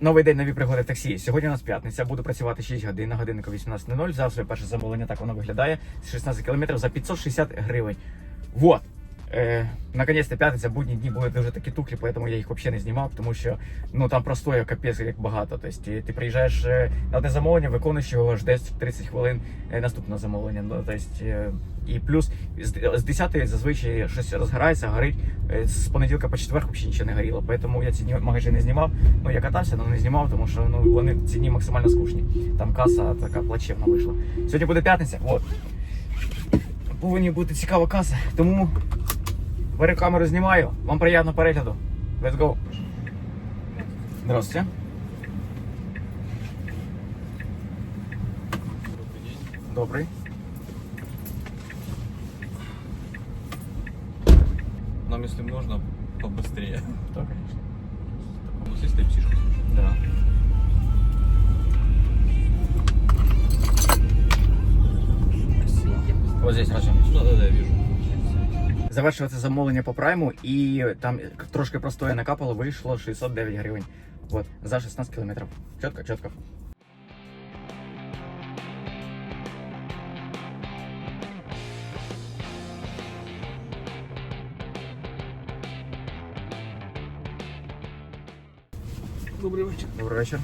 Новий день нові пригоди в таксі. Сьогодні у нас п'ятниця. Буду працювати 6 годин на годиннику 18.00. Взяв своє перше замовлення, так воно виглядає. 16 кілометрів за 560 гривень. Вот. Е, наконец-то п'ятниця, будні дні були дуже такі тухлі, поэтому я їх взагалі не знімав, тому що ну там простоя капець як багато. Тобто ти, ти приїжджаєш е, на одне замовлення, виконуєш його, ждеш 30 хвилин е, наступне замовлення. Ну, тобто, і плюс з, з 10 зазвичай щось розгорається, горить. З понеділка по четвер взагалі нічого не горіло. Поэтому я ці дні магазини не знімав. Ну я катався, але не знімав, тому що ну вони ці дні максимально скучні. Там каса така плачевна вийшла. Сьогодні буде п'ятниця. От. Повинні бути цікава каса. Тому беру камеру, знімаю. Вам приємного перегляду. Let's go. Здравствуйте. Добрий. Нам, если нужно, побыстрее. Так, конечно. Побыстрее птишку слушай. Да. Вот здесь разжимись. Да, да, да, я вижу. Завершив це замовлення по прайму і там трошки простоя накапало, вийшло 609 гривень. Вот, за 16 кілометрів. Чітко, чітко. Добрий вечір. Добрий вечір.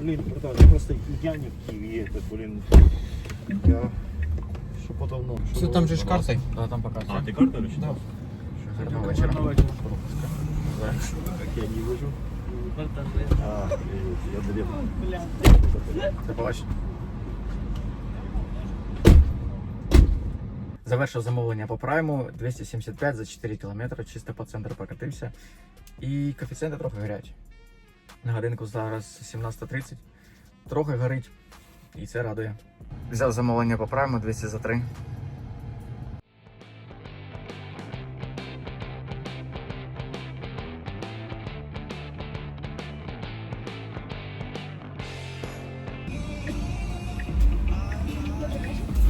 Блін, братан, просто я не в Києві, це, блін. Я що подавно. що Все там же ж картой. Да, там показує. А, ти карту речі? Да. Гарного вечора. Как я не вижу. А, я побачення. Завершив замовлення по прайму 275 за 4 кілометри, чисто по центру прокатився. І коефіцієнти трохи горять. На годинку зараз 17.30. Трохи горить. І це радує. Взяв замовлення по прайму 200 за 3.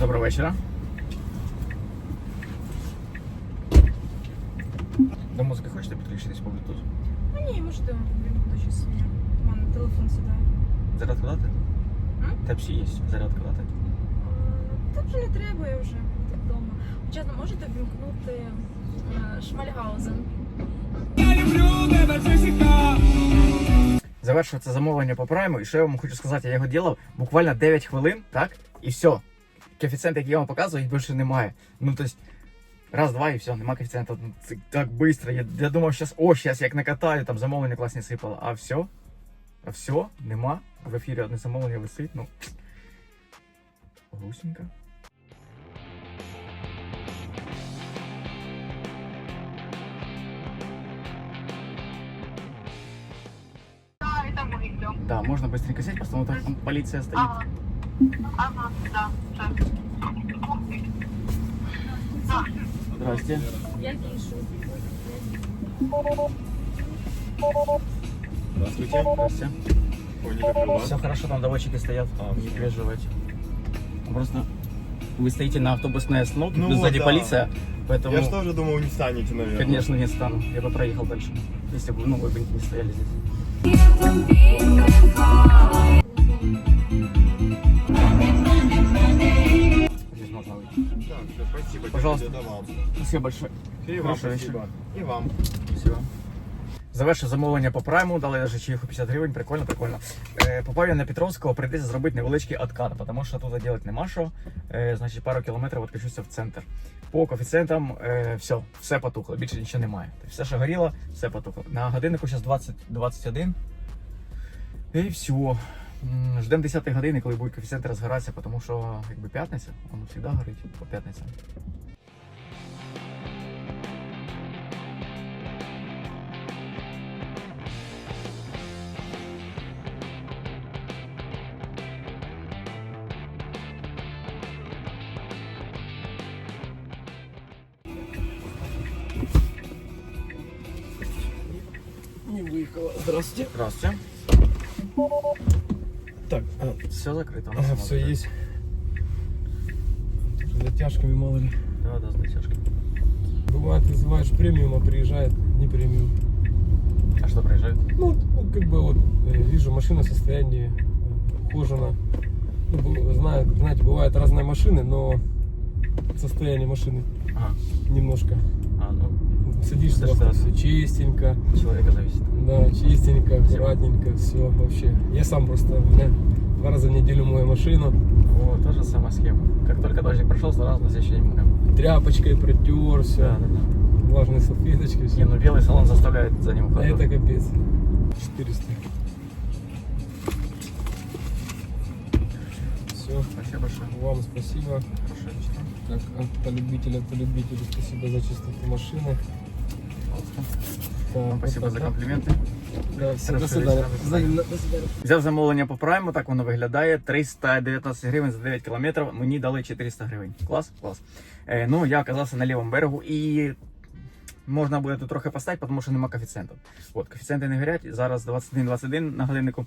Доброго вечора. До музики хочете підключитись по Bluetooth? А ні, можете щось. У мене телефон сідає. Зарядку дати? Type-C є, зарядку дати. Та вже не треба, я вже вдома. Хоча можете вимкнути е, Шмальгаузен. Завершив це замовлення по прайму, і що я вам хочу сказати, я його ділав буквально 9 хвилин, так? І все. Коефіцієнт, який я вам показую, їх більше немає. Ну, тобто, раз, два і все, нема коефіцієнта. Ну, Це так швидко. Я, я думав, щас, о, щас як накатаю, там замовлення класні сипало. А все? А все, нема. В ефірі одне замовлення висить, ну. Грустненько. Да, можно быстренько сесть, ну, так, там полиция стоит. Ага. Ага, да, так. Здрасте. Я пишу. Здравствуйте. Здрасте. Все хорошо, там доводчики стоят. А, не всё. переживайте. Просто вы стоите на автобусной остановке, Ну сзади да. полиция, поэтому, Я ж тоже думал, не станете, наверное. конечно, не стану. Я бы проехал дальше, если бы, ну, вы бы не стояли здесь. Здесь можно выйти. Да, всё, спасибо. Пожалуйста. Спасибо большое. И вам Хорошего спасибо. вечера. И вам. Спасибо. Завершив замовлення по прайму, дали даже чаїху 50 гривень, прикольно, прикольно. Е, попав я на Петровського, прийдеться зробити невеличкий откат, тому що тут робити нема що. Е, значить, пару кілометрів відкачуся в центр. По коефіцієнтам е, все, все потухло, більше нічого немає. Все, що горіло, все потухло. На годиннику зараз 20, 21. І все. Ждемо 10 години, коли будуть коефіцієнти розгоратися, тому що якби п'ятниця, воно завжди горить по п'ятницям. Выехала. Здравствуйте. Здравствуйте. Так, а, Все закрито. у нас ага, все закрито. есть. За тяжками мало ли. Да, да, с дотяжкой. Бывает, вызываешь премиум, а приезжает не премиум. А что проезжает? Ну, ну, как бы вот э, вижу машина в состоянии э, ухожена. Ну, бу- знаю, знаете, бывают разные машины, но состояние машины Ага. немножко. А, ну, Это вот что? все чистенько, от человека зависит. да, чистенько, аккуратненько, все вообще. Я сам просто, у меня два раза в неделю мою машину, О, та же самая схема. Как только дождик прошел, сразу на следующий день моем. тряпочкой протер, все, Да, да, да. влажной салфеточкой, Не, все. ну белый салон заставляет за ним А ухаживать. это капец. 400. Все, Спасибо большое. вам спасибо. Хорошо, отлично. Как от полюбителя к полюбителю, спасибо за чистоту машины. Так, спасибо за компліменти. Да, все, до свидання. Взяв замовлення по прайму, так воно виглядає. 319 гривень за 9 кілометрів. Мені дали 400 гривень. Клас, клас. Е, ну, я оказався на лівому берегу і можна буде тут трохи поставити, тому що нема коефіцієнтів. От, коефіцієнти не горять. Зараз 21-21 на годиннику.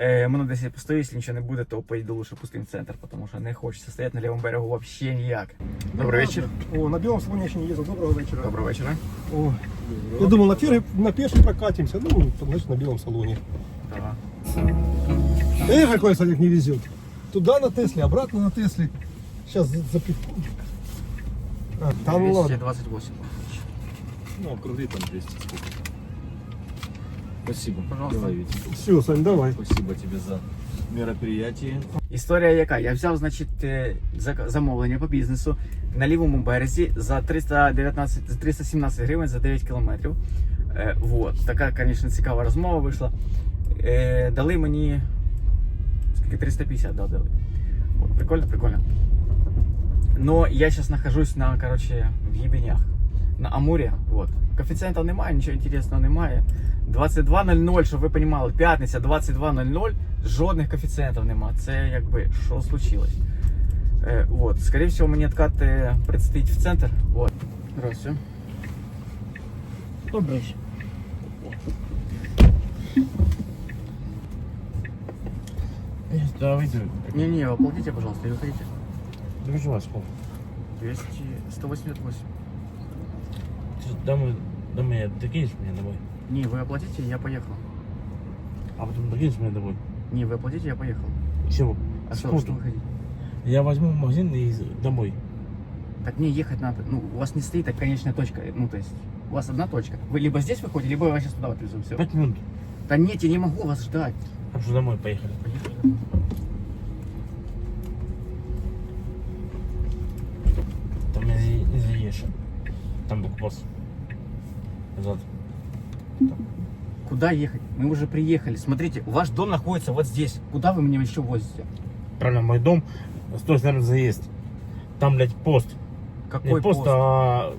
Е, мене десь я постою, якщо нічого не буде, то поїду лише пустим в центр, тому що не хочеться стояти на лівому берегу взагалі ніяк. Добрий вечір. О, на белом слоне еще не ездил. Доброго вечера. Доброго вечора. О, я думал, на, фере, на пешей прокатимся. Ну, значит, на белом салоне. Ага. Эх, какой Санек не везет. Туда на Тесле, обратно на Тесле. Сейчас запихну. А, там ладно. 228. Ну, округли там 200 сколько. Спасибо. Пожалуйста. Давай, Витя. Все, Сань, давай. Спасибо тебе за мероприятие. Історія яка? Я взяв, значить, е, зак- замовлення по бізнесу на лівому березі за 319, за 317 гривень за 9 кілометрів. Е, вот. Така, звісно, цікава розмова вийшла. Е, дали мені скільки 350 да, дали. От, прикольно, прикольно. Но я зараз нахожусь на, короче, в Єбенях. На Амурі. Вот. Коефіцієнта немає, нічого інтересного немає. 22.00, щоб ви розуміли, п'ятниця 22.00, жодних коефіцієнтів нема. Це якби що случилось. Е, вот. Скорее всего, мені откат е, предстоїть в центр. Вот. Здравствуйте. Добре. Да, выйду. Не-не, оплатите, пожалуйста, и выходите. Довижу вас, сколько? 200, 188. Домой, домой, докинешь меня домой. Не, вы оплатите, я поехал. А потом докинешь меня домой. Не, вы оплатите, я поехал. Чего? А что, что выходить? Я возьму магазин и домой. Так мне ехать надо. Ну, у вас не стоит так конечная точка. Ну, то есть, у вас одна точка. Вы либо здесь выходите, либо я вас сейчас туда отвезу. Все. Пять минут. Да нет, я не могу вас ждать. Хорошо, домой поехали. Поехали. Там не заедешь. Там блокпост. Назад. Куда ехать? Мы уже приехали. Смотрите, ваш дом находится вот здесь. Куда вы меня еще возите? Правильно, мой дом. С той стороны заезд. Там, блядь, пост. Какой не пост, пост? а...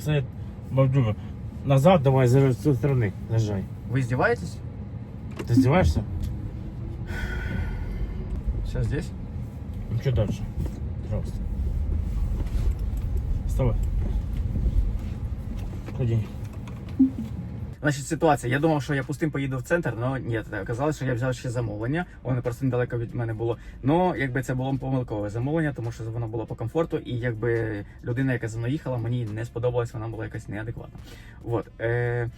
Совет Бабдюга. Назад давай, за- с той стороны. Заезжай. Вы издеваетесь? Ты издеваешься? Сейчас здесь? Ну что дальше? Пожалуйста. Вставай. Ходи. Значить, ситуація. Я думав, що я пустим поїду в центр, але ні, оказалось, що я взяв ще замовлення. Воно просто недалеко від мене було. Ну, якби це було помилкове замовлення, тому що воно було по комфорту, і якби людина, яка за мною їхала, мені не сподобалась, вона була якась неадекватна. От. Е-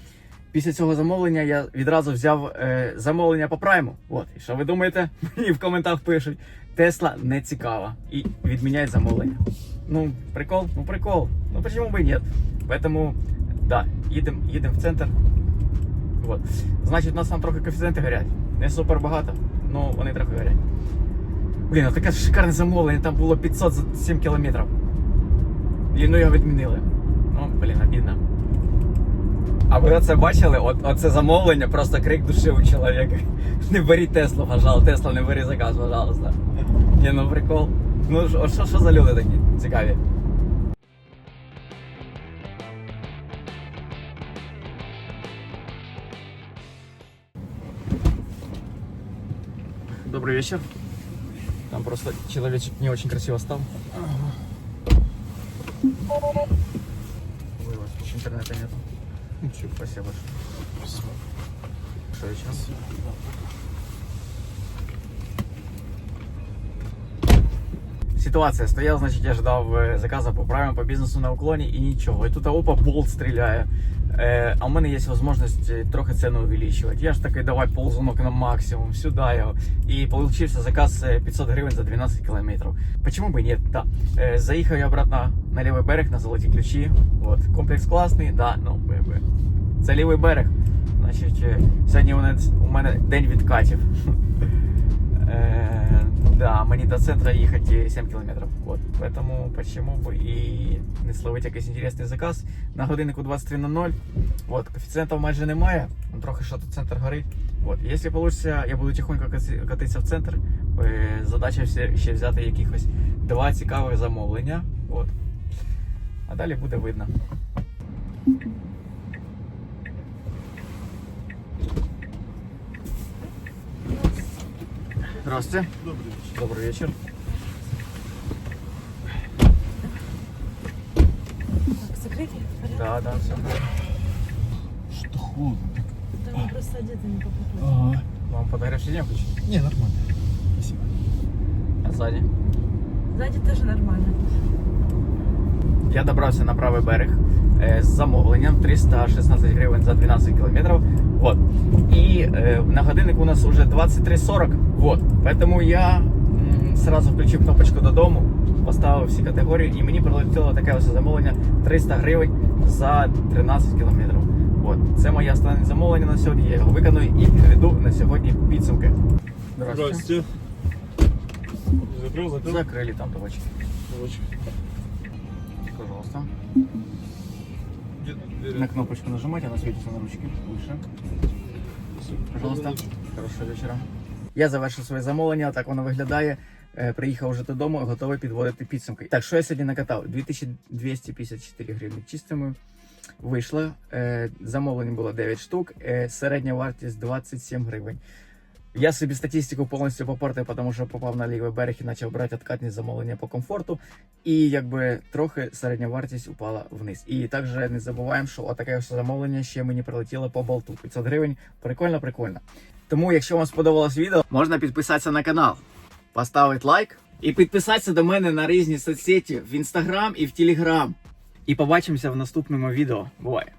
Після цього замовлення я відразу взяв е, замовлення по прайму. От, і що ви думаєте? Мені в коментах пишуть: Тесла не цікава і відміняють замовлення. Ну, прикол, ну прикол. Ну почему бы и нет? Поэтому, да, їдемо їдем в центр. Вот. Значить, у нас там трохи коефіцієнти горять. Не супер багато, але вони трохи горять. Блін, а таке шикарне замовлення, там було 507 кілометрів. І ну його відмінили. Ну, блін, обідно. А ви оце бачили? От, оце замовлення, просто крик душі у чоловіка. Не беріть Теслу, пожалуйста. Тесла, не бери заказ, пожалуйста. Ні, ну прикол. Ну, що за люди такі цікаві? Добрый вечер. Там просто человечек не очень красиво стал. Ой, у вас тут интернета нету. Ничего, спасибо большое. Что еще? Ситуація стояв, значить, я ждав е, заказу по правилам по бізнесу на уклоні і нічого. І тут опа, болт стріляє. Е, а в мене є можливість е, трохи ціну увеличувати. Я ж такий, давай ползунок на максимум, сюди його. І получився заказ е, 500 гривень за 12 кілометрів. Почему бы нет? Да. Е, заїхав я обратно на лівий берег, на золоті ключі. От. Комплекс класний, да, ну, якби. Це лівий берег. Значить, е, сьогодні у мене день відкатів. Да, мені до центра їхати 7 кілометрів. Вот. Поэтому почему бы і не словити якийсь інтересний заказ. На годиннику 23.00. Вот. Коефіцієнтів майже немає. Ну, Трохи що тут центр горить. Вот. Якщо вийде, я буду тихонько кати- катитися в центр. Е, Задача ще, взяти якихось два цікавих замовлення. Вот. А далі буде видно. Здравствуйте. Добрый вечер. Добрый вечер. Так, закрыли? Да, да, все. Что холодно? Да, мы просто одеты не по погоде. Ага. Вам подогрев сиденья включить? Не, нормально. Спасибо. А сзади? Сзади тоже нормально. Я добрався на правий берег з замовленням 316 гривень за 12 кілометрів. Вот. І е, на годиннику у нас вже 23.40. Вот. Поэтому я м, сразу включив кнопочку додому, поставив всі категорії, і мені прилетіло таке ось замовлення 300 гривень за 13 кілометрів. Вот. Це моє останнє замовлення на сьогодні. Я його виконую і підведу на сьогодні підсумки. Здрасте. Закрыл, закрыл. Закрили там точки. Давайте. Пожалуйста. На кнопочку нажимать, она светится на ручке. Выше. Пожалуйста. Хорошого вечора. Я завершив своє замовлення, так воно виглядає. Е, Приїхав вже додому, готовий підводити підсумки. Так, що я сьогодні накатав? 2254 гривні чистими. Вийшло. Е, Замовлень було 9 штук, е, середня вартість 27 гривень. Я собі статистику повністю попортив, тому що попав на лівий берег і почав брати откатні замовлення по комфорту. І якби трохи середня вартість упала вниз. І також не забуваємо, що отаке замовлення ще мені прилетіло по болту. 500 гривень. Прикольно, прикольно. Тому, якщо вам сподобалось відео, можна підписатися на канал, поставити лайк і підписатися до мене на різні соцсеті в інстаграм і в телеграм. І побачимося в наступному відео. Буває!